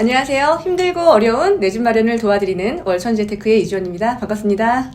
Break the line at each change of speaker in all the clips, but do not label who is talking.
안녕하세요. 힘들고 어려운 내 집 마련을 도와드리는 월천재테크의 이주원입니다. 반갑습니다.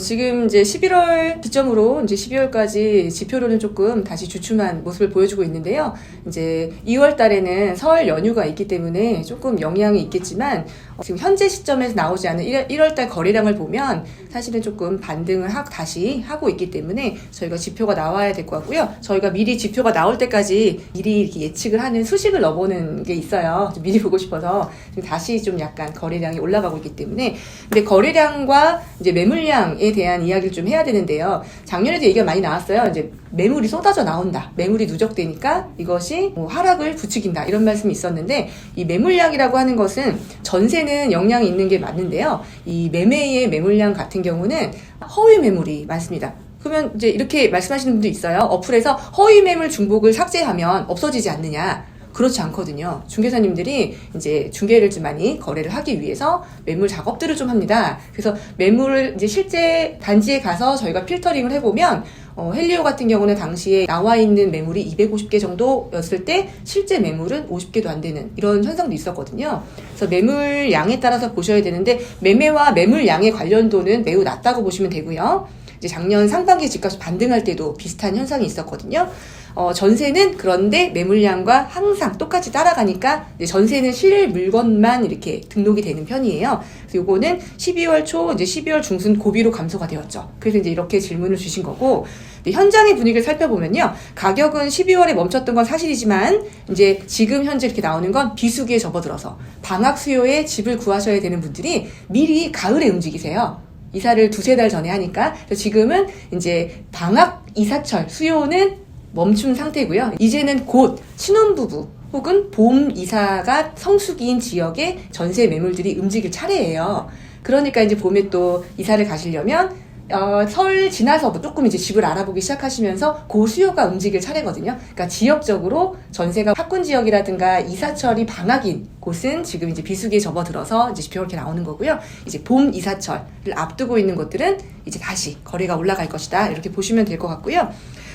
지금 이제 11월 기점으로 이제 12월까지 지표로는 조금 다시 주춤한 모습을 보여주고 있는데요. 이제 2월 달에는 설 연휴가 있기 때문에 조금 영향이 있겠지만 어, 지금 현재 시점에서 나오지 않은 1월 달 거래량을 보면 사실은 조금 반등을 하, 다시 하고 있기 때문에 저희가 지표가 나와야 될 것 같고요. 저희가 미리 지표가 나올 때까지 미리 이렇게 예측을 하는 수식을 넣어보는 게 있어요. 좀 미리 보고 싶어서 지금 다시 좀 약간 거래량이 올라가고 있기 때문에 근데 거래량과 이제 매물량 에 대한 이야기를 좀 해야 되는데요. 작년에도 얘기가 많이 나왔어요. 이제 매물이 쏟아져 나온다. 매물이 누적되니까 이것이 뭐 하락을 부추긴다. 이런 말씀이 있었는데 이 매물량이라고 하는 것은 전세는 영향이 있는 게 맞는데요. 이 매매의 매물량 같은 경우는 허위 매물이 많습니다. 그러면 이제 이렇게 말씀하시는 분도 있어요. 어플에서 허위 매물 중복을 삭제하면 없어지지 않느냐. 그렇지 않거든요. 중개사님들이 이제 중개를 좀 많이 거래를 하기 위해서 매물 작업들을 좀 합니다. 그래서 매물을 이제 실제 단지에 가서 저희가 필터링을 해보면 어, 헬리오 같은 경우는 당시에 나와 있는 매물이 250개 정도였을 때 실제 매물은 50개도 안 되는 이런 현상도 있었거든요. 그래서 매물 양에 따라서 보셔야 되는데 매매와 매물 양의 관련도는 매우 낮다고 보시면 되고요. 이제 작년 상반기 집값이 반등할 때도 비슷한 현상이 있었거든요. 어, 전세는 그런데 매물량과 항상 똑같이 따라가니까 전세는 실 물건만 이렇게 등록이 되는 편이에요. 요거는 12월 초, 이제 12월 중순 고비로 감소가 되었죠. 그래서 이제 이렇게 질문을 주신 거고, 현장의 분위기를 살펴보면요. 가격은 12월에 멈췄던 건 사실이지만, 이제 지금 현재 이렇게 나오는 건 비수기에 접어들어서 방학 수요에 집을 구하셔야 되는 분들이 미리 가을에 움직이세요. 이사를 두세 달 전에 하니까 지금은 이제 방학 이사철 수요는 멈춘 상태고요. 이제는 곧 신혼부부 혹은 봄 이사가 성수기인 지역의 전세 매물들이 움직일 차례예요. 그러니까 이제 봄에 또 이사를 가시려면 어, 설 지나서 조금 이제 집을 알아보기 시작하시면서 고수요가 움직일 차례거든요. 그러니까 지역적으로 전세가 학군 지역이라든가 이사철이 방학인 곳은 지금 이제 비수기에 접어들어서 이제 지표가 이렇게 나오는 거고요. 이제 봄 이사철을 앞두고 있는 곳들은 이제 다시 거래가 올라갈 것이다. 이렇게 보시면 될 것 같고요.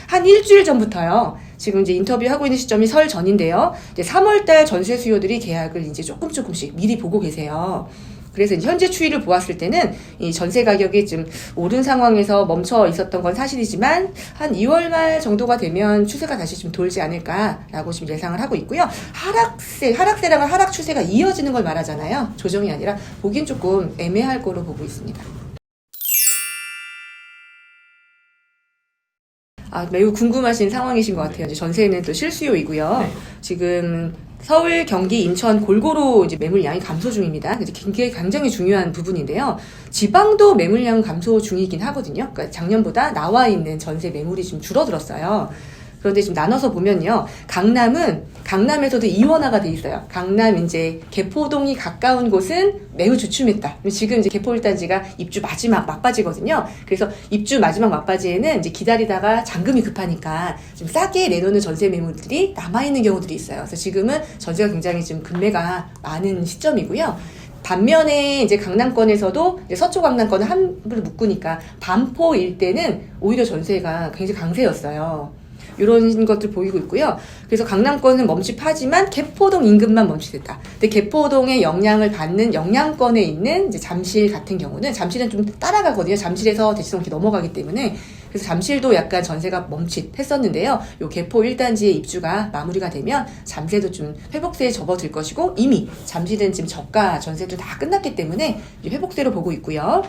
한 일주일 전부터요. 지금 이제 인터뷰하고 있는 시점이 설 전인데요. 이제 3월달 전세 수요들이 계약을 이제 조금 조금씩 미리 보고 계세요. 그래서 현재 추이를 보았을 때는 이 전세 가격이 좀 오른 상황에서 멈춰 있었던 건 사실이지만 한 2월 말 정도가 되면 추세가 다시 좀 돌지 않을까라고 지금 예상을 하고 있고요. 하락세, 하락세랑은 하락 추세가 이어지는 걸 말하잖아요. 조정이 아니라 보긴 조금 애매할 거로 보고 있습니다. 아, 매우 궁금하신 상황이신 것 같아요. 이제 전세는 또 실수요이고요.
네.
지금 서울, 경기, 인천 골고루 이제 매물량이 감소 중입니다. 그래서 굉장히 굉장히 중요한 부분인데요. 지방도 매물량 감소 중이긴 하거든요. 그러니까 작년보다 나와 있는 전세 매물이 좀 줄어들었어요. 그런데 지금 나눠서 보면요. 강남은 강남에서도 이원화가 돼 있어요. 강남 이제 개포동이 가까운 곳은 매우 주춤했다. 지금 이제 개포 1단지가 입주 마지막 막바지거든요. 그래서 입주 마지막 막바지에는 이제 기다리다가 잔금이 급하니까 좀 싸게 내놓는 전세 매물들이 남아 있는 경우들이 있어요. 그래서 지금은 전세가 굉장히 좀 금매가 많은 시점이고요. 반면에 이제 강남권에서도 이제 서초 강남권을 함부로 묶으니까 반포 일대는 오히려 전세가 굉장히 강세였어요. 이런 것들 보이고 있고요. 그래서 강남권은 멈칫하지만 개포동 인근만 멈칫했다. 근데 개포동의 영향을 받는 영향권에 있는 잠실 같은 경우는 잠실은 좀 따라가거든요. 잠실에서 대치동 이렇게 넘어가기 때문에 그래서 잠실도 약간 전세가 멈칫했었는데요. 요 개포 1단지의 입주가 마무리가 되면 잠세도 좀 회복세에 접어들 것이고 이미 잠실은 지금 저가 전세도 다 끝났기 때문에 회복세로 보고 있고요.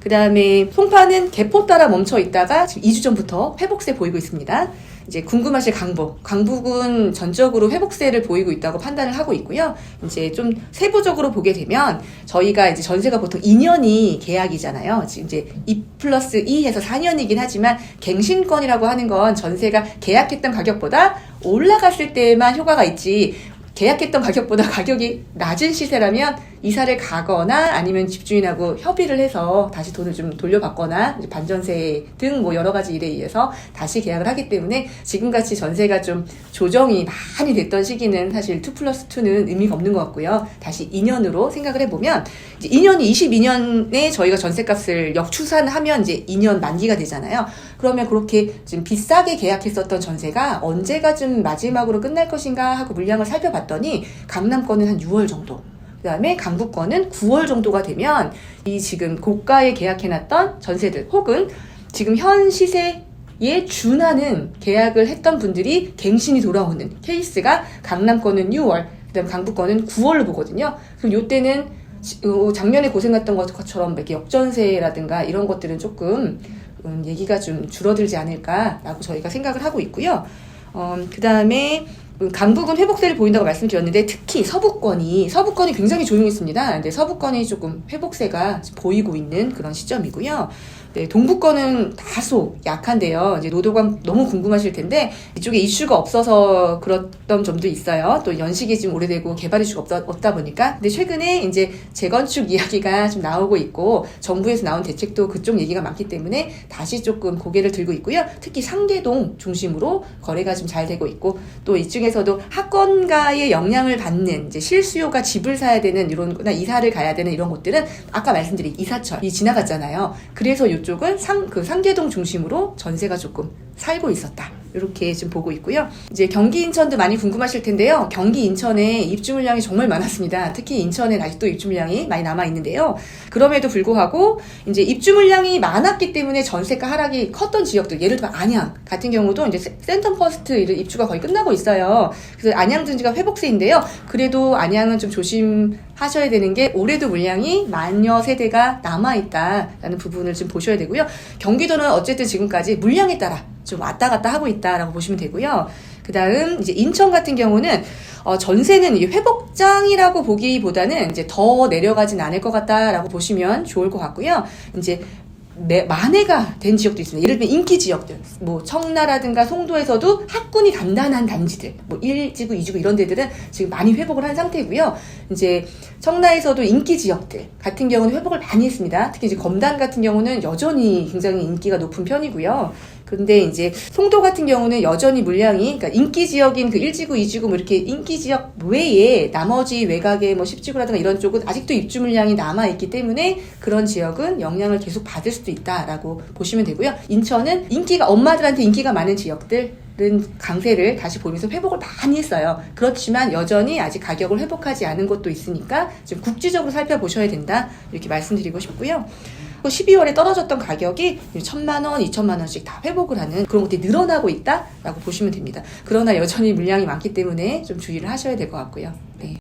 그 다음에 송파는 개포 따라 멈춰 있다가 지금 2주 전부터 회복세 보이고 있습니다. 이제 궁금하실 강북. 강북은 전적으로 회복세를 보이고 있다고 판단을 하고 있고요. 이제 좀 세부적으로 보게 되면 저희가 이제 전세가 보통 2년이 계약이잖아요. 지금 이제 2 플러스 2 해서 4년이긴 하지만 갱신권이라고 하는 건 전세가 계약했던 가격보다 올라갔을 때만 효과가 있지 계약했던 가격보다 가격이 낮은 시세라면 이사를 가거나 아니면 집주인하고 협의를 해서 다시 돈을 좀 돌려받거나 반전세 등 뭐 여러 가지 일에 의해서 다시 계약을 하기 때문에 지금같이 전세가 좀 조정이 많이 됐던 시기는 사실 2 플러스 2는 의미가 없는 것 같고요. 다시 2년으로 생각을 해보면 이제 2년이 22년에 저희가 전세값을 역추산하면 이제 2년 만기가 되잖아요. 그러면 그렇게 좀 비싸게 계약했었던 전세가 언제가 좀 마지막으로 끝날 것인가 하고 물량을 살펴봤더니 강남권은 한 6월 정도. 그 다음에 강북권은 9월 정도가 되면 이 지금 고가에 계약해놨던 전세들 혹은 지금 현 시세 에 준하는 계약을 했던 분들이 갱신이 돌아오는 케이스가 강남권은 6월, 그 다음 강북권은 9월로 보거든요. 그럼 요때는 시- 어, 작년에 고생했던 것처럼 이렇게 역전세라든가 이런 것들은 조금 음, 얘기가 좀 줄어들지 않을까라고 저희가 생각을 하고 있고요. 어, 그 다음에 강북은 회복세를 보인다고 말씀드렸는데 특히 서부권이 서부권이 굉장히 조용했습니다. 근데 서부권이 조금 회복세가 보이고 있는 그런 시점이고요. 네, 동부권은 다소 약한데요. 이제 노도관 너무 궁금하실 텐데 이쪽에 이슈가 없어서 그랬던 점도 있어요. 또 연식이 좀 오래되고 개발 이슈가 없다, 없다 보니까. 근데 최근에 이제 재건축 이야기가 좀 나오고 있고 정부에서 나온 대책도 그쪽 얘기가 많기 때문에 다시 조금 고개를 들고 있고요. 특히 상계동 중심으로 거래가 좀 잘 되고 있고 또 이쪽에서도 학원가의 영향을 받는 이제 실수요가 집을 사야 되는 이런 거나 이사를 가야 되는 이런 곳들은 아까 말씀드린 이사철이 지나갔잖아요. 그래서 이쪽은 상, 그 상계동 중심으로 전세가 조금 살고 있었다. 이렇게 지금 보고 있고요. 이제 경기 인천도 많이 궁금하실 텐데요. 경기 인천에 입주 물량이 정말 많았습니다. 특히 인천에 아직도 입주 물량이 많이 남아 있는데요. 그럼에도 불구하고 이제 입주 물량이 많았기 때문에 전세가 하락이 컸던 지역들, 예를 들면 안양 같은 경우도 이제 세- 센텀 퍼스트 입주가 거의 끝나고 있어요. 그래서 안양 등지가 회복세인데요. 그래도 안양은 좀 조심하셔야 되는 게 올해도 물량이 만여 세대가 남아 있다라는 부분을 좀 보셔야 되고요. 경기도는 어쨌든 지금까지 물량에 따라 좀 왔다 갔다 하고 있다라고 보시면 되고요. 그 다음, 이제 인천 같은 경우는, 어, 전세는 이 회복장이라고 보기보다는 이제 더 내려가진 않을 것 같다라고 보시면 좋을 것 같고요. 이제 매- 만회가 된 지역도 있습니다. 예를 들면 인기 지역들, 뭐 청라라든가 송도에서도 학군이 단단한 단지들, 뭐 1지구, 2지구 이런 데들은 지금 많이 회복을 한 상태고요. 이제 청라에서도 인기 지역들 같은 경우는 회복을 많이 했습니다. 특히 이제 검단 같은 경우는 여전히 굉장히 인기가 높은 편이고요. 근데 이제 송도 같은 경우는 여전히 물량이 그러니까 인기 지역인 그 1지구, 2지구 뭐 이렇게 인기 지역 외에 나머지 외곽의 뭐 10지구라든가 이런 쪽은 아직도 입주 물량이 남아 있기 때문에 그런 지역은 영향을 계속 받을 수도 있다라고 보시면 되고요. 인천은 인기가 엄마들한테 인기가 많은 지역들 은 강세를 다시 보면서 회복을 많이 했어요. 그렇지만 여전히 아직 가격을 회복하지 않은 곳도 있으니까 좀 국지적으로 살펴보셔야 된다 이렇게 말씀드리고 싶고요. 12월에 떨어졌던 가격이 1천만 원, 2천만 원씩 다 회복을 하는 그런 것들이 늘어나고 있다라고 보시면 됩니다. 그러나 여전히 물량이 많기 때문에 좀 주의를 하셔야 될 것 같고요. 네.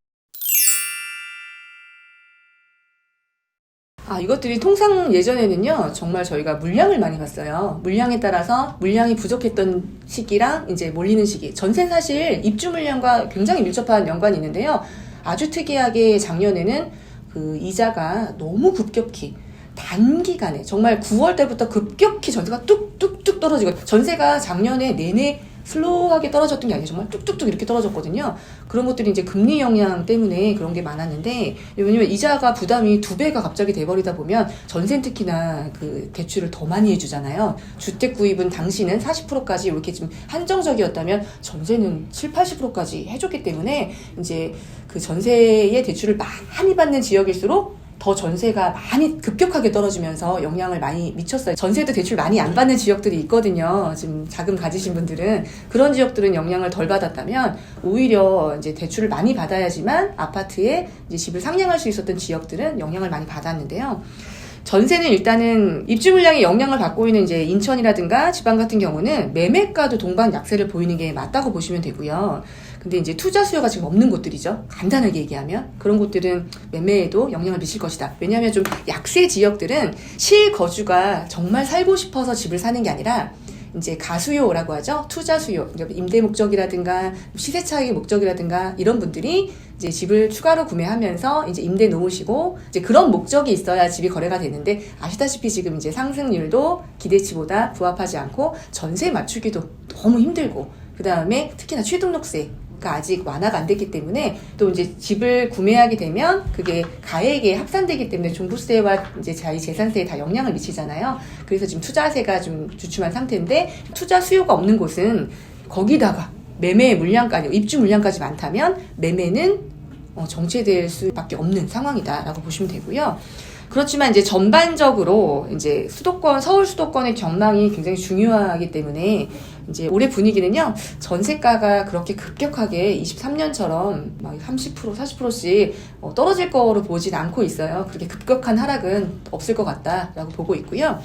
아, 이것들이 통상 예전에는요, 정말 저희가 물량을 많이 봤어요. 물량에 따라서 물량이 부족했던 시기랑 이제 몰리는 시기. 전세는 사실 입주 물량과 굉장히 밀접한 연관이 있는데요. 아주 특이하게 작년에는 그 이자가 너무 급격히 단기간에 정말 9월 때부터 급격히 전세가 뚝뚝뚝 떨어지고 전세가 작년에 내내 슬로우하게 떨어졌던 게 아니에요. 정말 뚝뚝뚝 이렇게 떨어졌거든요. 그런 것들이 이제 금리 영향 때문에 그런 게 많았는데 왜냐면 이자가 부담이 두 배가 갑자기 돼버리다 보면 전세 특히나 그 대출을 더 많이 해주잖아요. 주택 구입은 당시는 40%까지 이렇게 좀 한정적이었다면 전세는 7, 80%까지 해줬기 때문에 이제 그 전세의 대출을 많이 받는 지역일수록 더 전세가 많이 급격하게 떨어지면서 영향을 많이 미쳤어요. 전세도 대출 많이 안 받는 지역들이 있거든요. 지금 자금 가지신 분들은 그런 지역들은 영향을 덜 받았다면 오히려 이제 대출을 많이 받아야지만 아파트에 이제 집을 상냥할 수 있었던 지역들은 영향을 많이 받았는데요. 전세는 일단은 입주 물량에 영향을 받고 있는 이제 인천이라든가 지방 같은 경우는 매매가도 동반 약세를 보이는 게 맞다고 보시면 되고요. 근데 이제 투자 수요가 지금 없는 곳들이죠. 간단하게 얘기하면 그런 곳들은 매매에도 영향을 미칠 것이다. 왜냐하면 좀 약세 지역들은 실거주가 정말 살고 싶어서 집을 사는 게 아니라 이제 가수요라고 하죠. 투자 수요, 그러니까 임대 목적이라든가 시세 차익의 목적이라든가 이런 분들이 이제 집을 추가로 구매하면서 이제 임대 놓으시고 이제 그런 목적이 있어야 집이 거래가 되는데 아시다시피 지금 이제 상승률도 기대치보다 부합하지 않고 전세 맞추기도 너무 힘들고 그 다음에 특히나 취등록세 아직 완화가 안 됐기 때문에 또 이제 집을 구매하게 되면 그게 가액에 합산되기 때문에 종부세와 이제 자기 재산세에 다 영향을 미치잖아요. 그래서 지금 투자세가 좀 주춤한 상태인데 투자 수요가 없는 곳은 거기다가 매매 물량까지 입주 물량까지 많다면 매매는 어, 정체될 수밖에 없는 상황이다라고 보시면 되고요. 그렇지만 이제 전반적으로 이제 수도권 서울 수도권의 경망이 굉장히 중요하기 때문에 이제 올해 분위기는요 전세가가 그렇게 급격하게 23년처럼 막 30% 40%씩 어, 떨어질 거로 보진 않고 있어요. 그렇게 급격한 하락은 없을 것 같다라고 보고 있고요.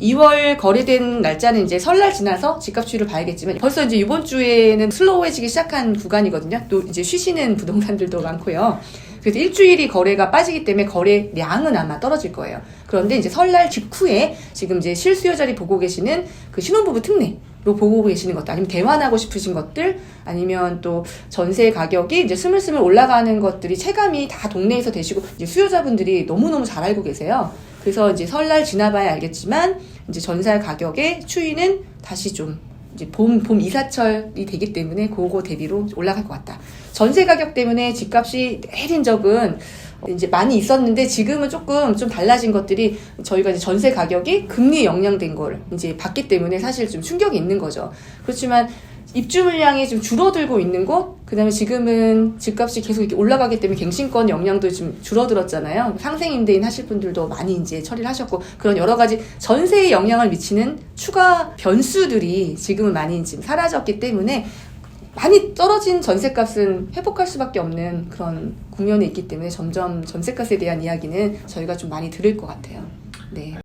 2월 거래된 날짜는 이제 설날 지나서 집값 추이를 봐야겠지만 벌써 이제 이번 주에는 슬로우해지기 시작한 구간이거든요. 또 이제 쉬시는 부동산들도 많고요. 그래서 일주일이 거래가 빠지기 때문에 거래량은 아마 떨어질 거예요. 그런데 이제 설날 직후에 지금 이제 실수요 자리 보고 계시는 그 신혼부부 특례 로 보고 계시는 것들 아니면 대환하고 싶으신 것들 아니면 또 전세 가격이 이제 스물스물 올라가는 것들이 체감이 다 동네에서 되시고 이제 수요자분들이 너무너무 잘 알고 계세요. 그래서 이제 설날 지나봐야 알겠지만 이제 전세 가격의 추이는 다시 좀 이제 봄, 봄 이사철이 되기 때문에 그거 대비로 올라갈 것 같다. 전세 가격 때문에 집값이 내린 적은 이제 많이 있었는데 지금은 조금 좀 달라진 것들이 저희가 이제 전세 가격이 금리 영향된 걸 이제 받기 때문에 사실 좀 충격이 있는 거죠. 그렇지만 입주 물량이 좀 줄어들고 있는 곳, 그 다음에 지금은 집값이 계속 이렇게 올라가기 때문에 갱신권 영향도 좀 줄어들었잖아요. 상생 임대인 하실 분들도 많이 이제 처리를 하셨고, 그런 여러 가지 전세에 영향을 미치는 추가 변수들이 지금은 많이 지금 사라졌기 때문에 많이 떨어진 전세값은 회복할 수밖에 없는 그런 국면에 있기 때문에 점점 전세값에 대한 이야기는 저희가 좀 많이 들을 것 같아요. 네.